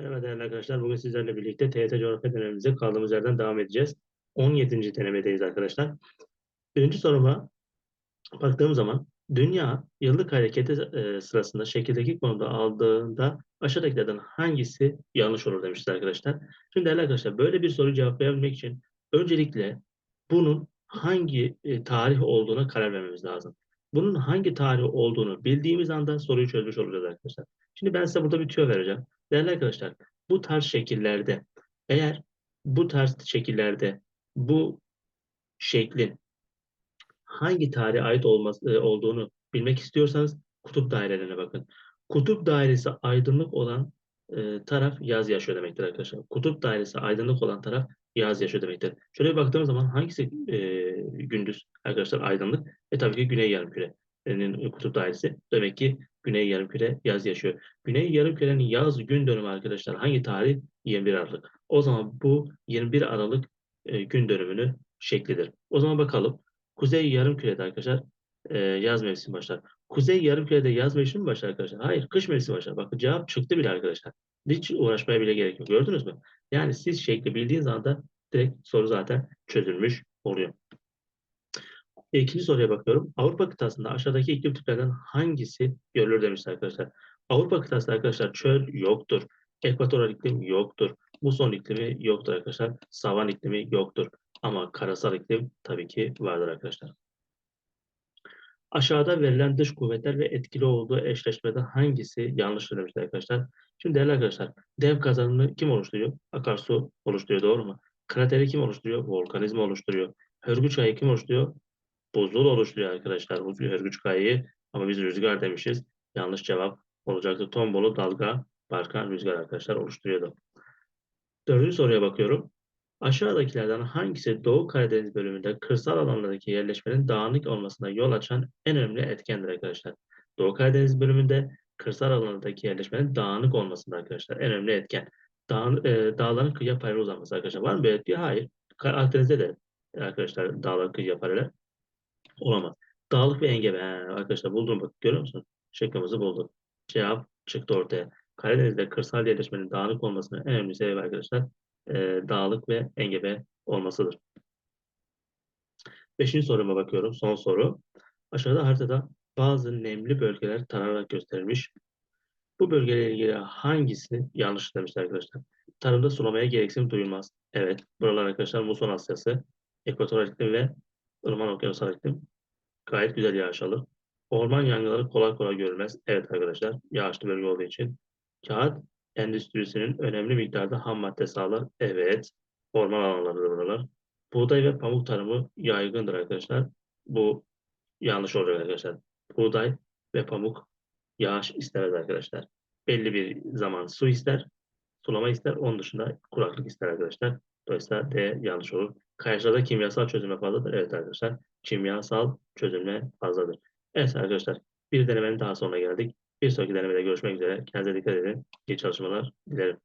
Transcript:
Merhaba değerli arkadaşlar. Bugün sizlerle birlikte TYT coğrafya denememize kaldığımız yerden devam edeceğiz. 17. denemedeyiz arkadaşlar. Birinci soruma baktığım zaman dünya yıllık hareketi e, sırasında şekildeki konumda aldığında aşağıdakilerden hangisi yanlış olur demişiz arkadaşlar. Şimdi değerli arkadaşlar böyle bir soruyu cevaplayabilmek için öncelikle bunun hangi e, tarih olduğuna karar vermemiz lazım. Bunun hangi tarih olduğunu bildiğimiz anda soruyu çözmüş olacağız arkadaşlar. Şimdi ben size burada bir tüyo vereceğim. Değerli arkadaşlar, bu tarz şekillerde eğer bu tarz şekillerde bu şeklin hangi tarihe ait olması, e, olduğunu bilmek istiyorsanız kutup dairelerine bakın. Kutup dairesi aydınlık olan e, taraf yaz yaşıyor demektir arkadaşlar. Kutup dairesi aydınlık olan taraf yaz yaşıyor demektir. Şöyle baktığımız zaman hangisi e, gündüz arkadaşlar aydınlık? E tabii ki güney yarımkürenin kutup dairesi. Demek ki güney yarımküre yaz yaşıyor. Güney yarımkürenin yaz gün dönümü arkadaşlar hangi tarih? 21 Aralık. O zaman bu 21 Aralık e, gün dönümünü şeklidir. O zaman bakalım. Kuzey yarımkürede arkadaşlar e, yaz mevsimi başlar. Kuzey yarımkürede yaz mevsimi başlar arkadaşlar. Hayır, kış mevsimi başlar. Bakın cevap çıktı bile arkadaşlar. Hiç uğraşmaya bile gerek yok. Gördünüz mü? Yani siz şekli bildiğiniz anda direkt soru zaten çözülmüş oluyor. İkinci soruya bakıyorum. Avrupa kıtasında aşağıdaki iklim tiplerden hangisi görülür demişler arkadaşlar. Avrupa kıtasında arkadaşlar çöl yoktur. Ekvatoral iklim yoktur. Muson iklimi yoktur arkadaşlar. Savan iklimi yoktur. Ama karasal iklim tabii ki vardır arkadaşlar. Aşağıda verilen dış kuvvetler ve etkili olduğu eşleşmeden hangisi yanlıştır demişler arkadaşlar. Şimdi değerli arkadaşlar, dev kazanımı kim oluşturuyor? Akarsu oluşturuyor doğru mu? Krateri kim oluşturuyor? Volkanizma oluşturuyor. Hörgüç ayı kim oluşturuyor? Buzul oluşturuyor arkadaşlar. Bu hörgüç kayayı ama biz rüzgar demişiz. Yanlış cevap olacaktı. Tombolu dalga, barkan rüzgar arkadaşlar oluşturuyordu. Dördüncü soruya bakıyorum. Aşağıdakilerden hangisi Doğu Karadeniz bölümünde kırsal alanlardaki yerleşmenin dağınık olmasına yol açan en önemli etkendir arkadaşlar. Doğu Karadeniz bölümünde kırsal alanlardaki yerleşmenin dağınık olmasında arkadaşlar en önemli etken. Dağ, e, dağların kıyıya paralel uzanması arkadaşlar. Var mı böyle etki? Hayır. Akdeniz'de de arkadaşlar dağlar kıyıya paralel olamaz. Dağlık ve engebe. Arkadaşlar buldum bak görüyor musun? Şıkkımızı bulduk. Cevap çıktı ortaya. Karadeniz'de kırsal yerleşmenin dağınık olmasının en önemli sebebi arkadaşlar e, dağlık ve engebe olmasıdır. Beşinci soruma bakıyorum. Son soru. Aşağıda haritada bazı nemli bölgeler taranarak gösterilmiş. Bu bölgelerle ilgili hangisi yanlış demişler arkadaşlar. Tarımda sulamaya gereksinim duyulmaz. Evet. Buralar arkadaşlar muson Asyası, ekvatoral iklim ve ılıman okyanusal iklim gayet güzel yağış alır. Orman yangınları kolay kolay görülmez. Evet arkadaşlar. Yağışlı bölge olduğu için. Kağıt endüstrisinin önemli miktarda ham madde sağlar. Evet. Orman alanlarıdır buralar. Buğday ve pamuk tarımı yaygındır arkadaşlar. Bu yanlış oluyor arkadaşlar. Buğday ve pamuk yağış istemez arkadaşlar. Belli bir zaman su ister, sulama ister. Onun dışında kuraklık ister arkadaşlar. Dolayısıyla D yanlış olur. Kayaçlarda kimyasal çözülme fazladır. Evet arkadaşlar. Kimyasal çözülme fazladır. Evet arkadaşlar. Bir denemenin daha sonuna geldik. Bir sonraki denemede görüşmek üzere. Kendinize dikkat edin. İyi çalışmalar dilerim.